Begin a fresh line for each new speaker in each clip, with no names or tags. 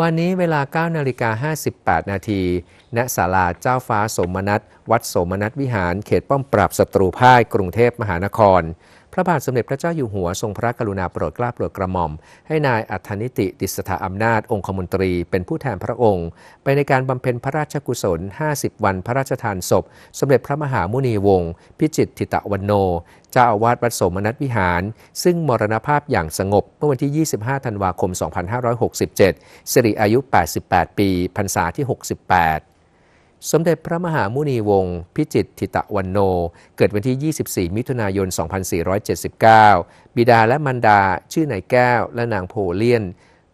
วันนี้เวลา9นาฬิกา58 นาทีณศาลาเจ้าฟ้าสมนัตวัดสมนัตวิหาร เขตป้อมปราบศัตรูพ่ายกรุงเทพมหานคร ระบาทสมเด็จพระเจ้าอยู่หัวทรงพระกรุณาโปรดเกล้าโปรดกระหม่อม ให้นายอัธนิติดิษฐาอำนาจองคมนตรี เป็นผู้แทนพระองค์ ไปในการบำเพ็ญพระราชกุศล 50 วันพระราชทานศพ สมเด็จพระมหามุนีวงศ์พิจิตรทิตะวันโน เจ้าอาวาสวัดสมนัสวิหาร ซึ่งมรณภาพอย่างสงบเมื่อวันที่ 25 ธันวาคม 2567 สิริอายุ 88 ปีพรรษาที่ 68 สมเด็จพระมหามุนีวงศ์พิจิตรทิตะวันโน เกิดวันที่ 24 มิถุนายน 2479 บิดาและมารดาชื่อนายแก้ว และนางโพเลียน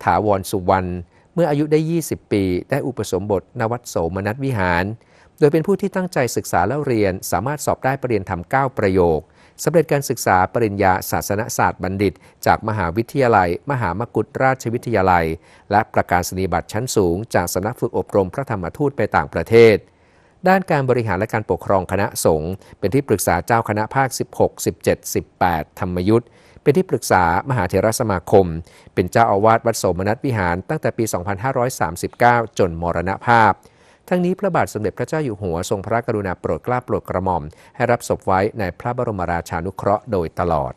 ถาวรสุวรรณ เมื่ออายุได้ 20 ปี ได้อุปสมบทนวัดโสมนัสวิหาร โดยเป็นผู้ที่ตั้งใจศึกษาและเรียน สามารถสอบได้ปรริญญาธรรม9ประโยค สำเร็จการศึกษาปริญญาศาสนศาสตร์บัณฑิต จากมหาวิทยาลัย มหามกุฏราชวิทยาลัย และประกาศนียบัตรชั้นสูง จากสำนักฝึกอบรมพระธรรมทูตไปต่างประเทศ ด้านการบริหารและการปกครองคณะสงฆ์เป็นที่ปรึกษาเจ้าคณะภาค 16 17 18 ธรรมยุทธเป็นที่ปรึกษามหาเถรสมาคม เป็นเจ้าอาวาสวัดโสมนัสวิหารตั้งแต่ปี 2539 จนมรณภาพ ทั้งนี้พระบาทสมเด็จพระเจ้าอยู่หัวทรงพระกรุณาโปรดเกล้าโปรดกระหม่อม ให้รับศพไว้ในพระบรมราชานุเคราะห์โดยตลอด